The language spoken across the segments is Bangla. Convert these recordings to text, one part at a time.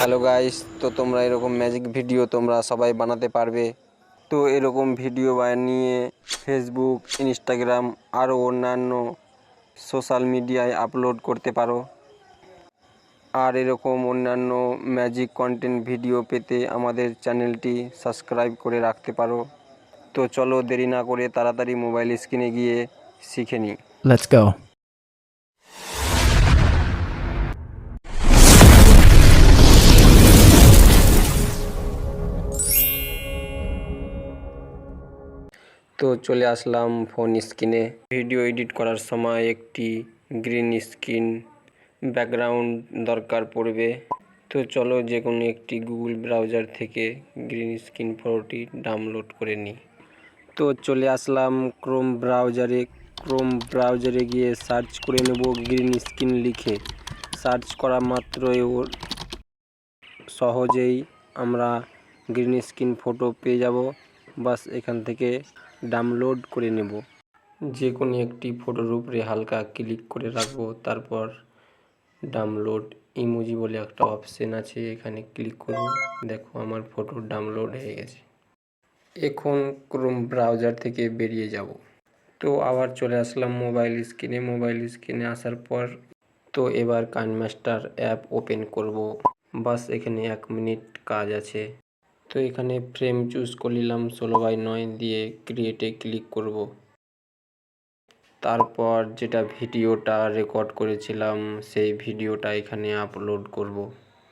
হ্যালো গাইস তো তোমরা এরকম ম্যাজিক ভিডিও তোমরা সবাই বানাতে পারবে। তো এরকম ভিডিও বানিয়ে ফেসবুক ইনস্টাগ্রাম আরও অন্যান্য সোশ্যাল মিডিয়ায় আপলোড করতে পারো। আর এরকম অন্যান্য ম্যাজিক কন্টেন্ট ভিডিও পেতে আমাদের চ্যানেলটি সাবস্ক্রাইব করে রাখতে পারো। তো চলো দেরি না করে তাড়াতাড়ি মোবাইল স্ক্রিনে গিয়ে শিখে নিই। Let's go. তো চলে আসলাম ফোন স্ক্রিনে ভিডিও এডিট করার সময় একটি গ্রিন স্ক্রিন ব্যাকগ্রাউন্ড দরকার পড়বে। তো চলো যে কোনো একটি গুগল ব্রাউজার থেকে গ্রিন স্ক্রিন ফটোটি ডাউনলোড করে নিই। তো চলে আসলাম ক্রোম ব্রাউজারে ক্রোম ব্রাউজারে গিয়ে সার্চ করে নেব গ্রিন স্ক্রিন লিখে। সার্চ করা মাত্রই ওর সহজেই আমরা গ্রিন স্ক্রিন ফটো পেয়ে যাব। বাস এখান থেকে ডাউনলোড করে নেব। যে কোনো একটি ফটোর উপরে হালকা ক্লিক করে রাখব, তারপর ডাউনলোড ইমোজি বলে একটা অপশন আছে, এখানে ক্লিক করব দেখো, আমার ফটো ডাউনলোড হয়ে গেছে। এখন ক্রোম ব্রাউজার থেকে বেরিয়ে যাব। তো আবার চলে আসলাম মোবাইল স্ক্রিনে মোবাইল স্ক্রিনে আসার পর তো এবার কাইনমাস্টার অ্যাপ ওপেন করব। বাস, এখানে এক মিনিট কাজ আছে। তো এখানে ফ্রেম চুজ করে নিলাম ষোলো বাই নয় দিয়ে ক্রিয়েটে ক্লিক করব। তারপর যেটা ভিডিওটা রেকর্ড করেছিলাম, সেই ভিডিওটা এখানে আপলোড করব।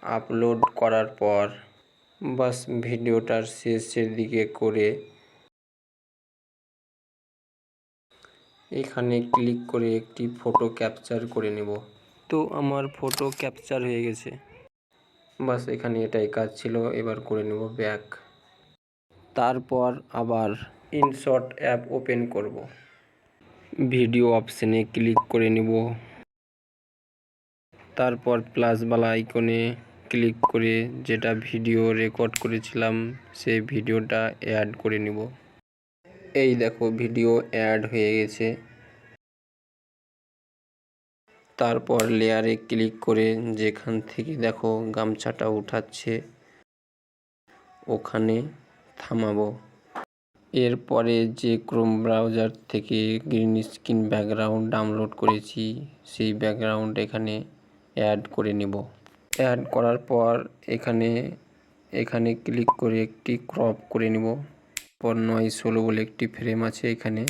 আপলোড করার পর বাস ভিডিওটার শেষের দিকে করে এখানে ক্লিক করে একটি ফটো ক্যাপচার করে নেব। তো আমার ফটো ক্যাপচার হয়ে গেছে। বাস এখানে এটাই কাজ ছিল এবার করে নেব ব্যাক তারপর আবার ইনশট অ্যাপ ওপেন করব। ভিডিও অপশানে ক্লিক করে নেব। তারপর প্লাসওয়ালা আইকনে ক্লিক করে যেটা ভিডিও রেকর্ড করেছিলাম সেই ভিডিওটা অ্যাড করে নেব। এই দেখো ভিডিও অ্যাড হয়ে গেছে। তারপর লেয়ারে ক্লিক করে যেখান থেকে দেখো গামছাটা উঠাচ্ছে, ওখানে থামাবো। এরপরে যে ক্রোম ব্রাউজার থেকে গ্রিন স্ক্রিন ব্যাকগ্রাউন্ড ডাউনলোড করেছি, সেই ব্যাকগ্রাউন্ড এখানে অ্যাড করে নেব। অ্যাড করার পর এখানে এখানে ক্লিক করে একটি ক্রপ করে নেব। পর নয় ষোলো বলে একটি ফ্রেম আছে এখানে।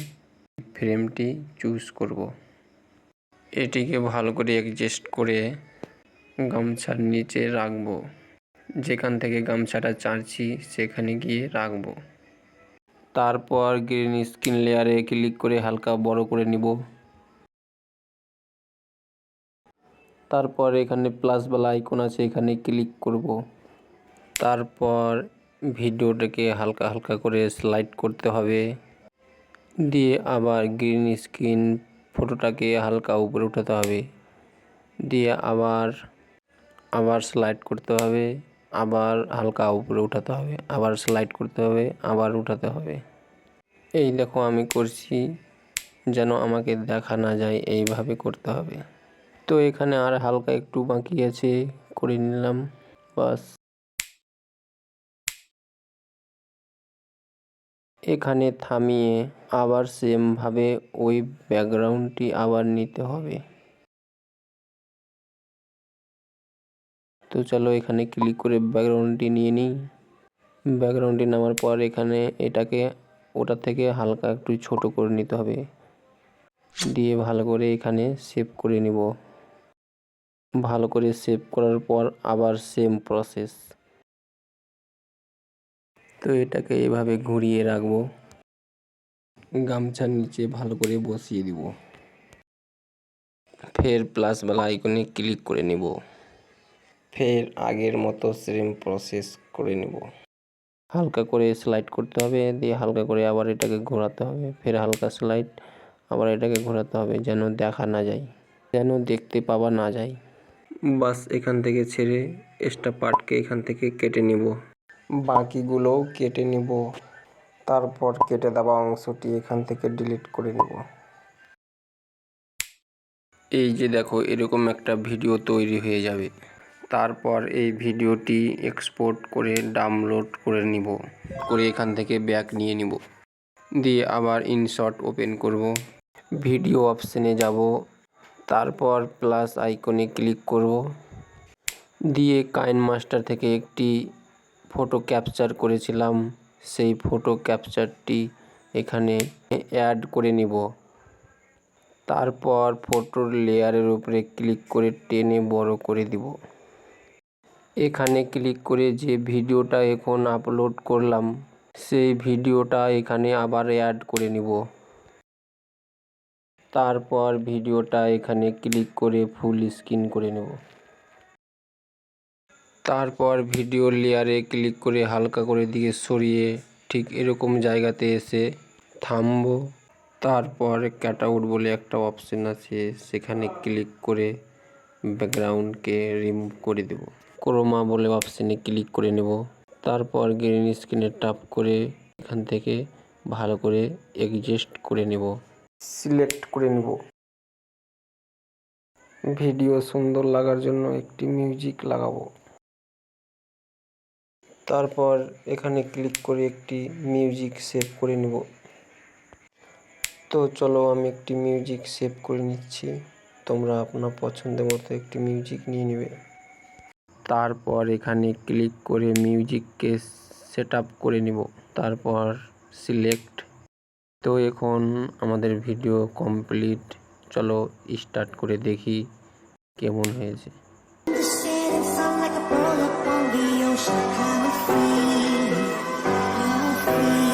ফ্রেমটি চুজ করব। এটিকে ভালো করে অ্যাডজাস্ট করে গামছার নিচে রাখব। যেখান থেকে গামছাটা চাঁচি সেখানে গিয়ে রাখব। তারপর গ্রিন স্ক্রিন লেয়ারে ক্লিক করে হালকা বড় করে নিব। তারপর এখানে প্লাস প্লাসওয়ালা আইকন আছে, এখানে ক্লিক করব। তারপর ভিডিওটাকে হালকা হালকা করে স্লাইড করতে হবে। দিয়ে আবার গ্রিন স্ক্রিন ফটোটাকে হালকা উপরে উঠাতে হবে। দিয়ে আবার আবার স্লাইড করতে হবে। আবার হালকা উপরে উঠাতে হবে। আবার স্লাইড করতে হবে। আবার উঠাতে হবে। এই দেখো আমি করছি যেন আমাকে দেখা না যায় এইভাবে করতে হবে। তো এখানে আর হালকা একটু বাকি আছে, করে নিলাম। বাস। এখানে থামিয়ে আবার সেমভাবে ওই ব্যাকগ্রাউন্ডটি আবার নিতে হবে। তো চলো এখানে ক্লিক করে ব্যাকগ্রাউন্ডটি নিয়ে নিই। ব্যাকগ্রাউন্ডটি নেওয়ার পর এখানে এটাকে, ওটা থেকে হালকা একটু ছোট করে নিতে হবে। দিয়ে ভালো করে এখানে সেভ করে নিব। ভালো করে সেভ করার পর আবার সেম প্রসেস। তো এটাকে এভাবে ঘুরিয়ে রাখব। গামছার নিচে ভালো করে বসিয়ে দিব। ফের প্লাসওয়ালা আইকনে ক্লিক করে নেব। ফের আগের মতো সেম প্রসেস করে নেব। হালকা করে স্লাইড করতে হবে, দিয়ে হালকা করে আবার এটাকে ঘোরাতে হবে। ফের হালকা স্লাইড আবার এটাকে ঘোরাতে হবে যেন দেখা না যায়, যেন দেখতে পাওয়া না যায়। বাস এখান থেকে ছেড়ে এক্সট্রা পার্টকে এখান থেকে কেটে নিব। বাকিগুলোও কেটে নিব। তারপর কেটে দেওয়া অংশটি এখান থেকে ডিলিট করে নেব। এই যে দেখো, এরকম একটা ভিডিও তৈরি হয়ে যাবে। তারপর এই ভিডিওটি এক্সপোর্ট করে ডাউনলোড করে নিব। করে এখান থেকে ব্যাক নিয়ে নিব। দিয়ে আবার ইনশর্ট ওপেন করব। ভিডিও অপশানে যাব। তারপর প্লাস আইকনে ক্লিক করব। দিয়ে কাইন মাস্টার থেকে একটি ফটো ক্যাপচার করেছিলাম। সেই ফটো ক্যাপচারটি এখানে অ্যাড করে নিব। তারপর ফটোর লেয়ারের উপরে ক্লিক করে টেনে বড় করে দিব। এখানে ক্লিক করে যে ভিডিওটা এখন আপলোড করলাম, সেই ভিডিওটা এখানে আবার অ্যাড করে নিব। তারপর ভিডিওটা এখানে ক্লিক করে ফুল স্ক্রিন করে নেব। তারপর ভিডিও লেয়ারে ক্লিক করে হালকা করে দিয়ে সরিয়ে ঠিক এরকম জায়গাতে এসে থামবো। তারপর ক্যাটাউট বলে একটা অপশন আছে, সেখানে ক্লিক করে ব্যাকগ্রাউন্ডকে রিমুভ করে দেব। ক্রোমা বলে অপশানে ক্লিক করে নেব। তারপর গ্রিন স্ক্রিনে টাপ করে এখান থেকে ভালো করে অ্যাডজাস্ট করে নেব। সিলেক্ট করে নেব। ভিডিও সুন্দর লাগার জন্য একটি মিউজিক লাগাবো। তারপর এখানে ক্লিক করে একটি মিউজিক সেভ করে নেব। তো চলো আমি একটি মিউজিক সেভ করে নিচ্ছি। তোমরা আপনার পছন্দের মতো একটি মিউজিক নিয়ে নেবে। তারপর এখানে ক্লিক করে মিউজিককে সেট আপ করে নেব। তারপর সিলেক্ট। তো এখন আমাদের ভিডিও কমপ্লিট। চলো স্টার্ট করে দেখি কেমন হয়েছে। like a pearl upon the ocean. How free, how free.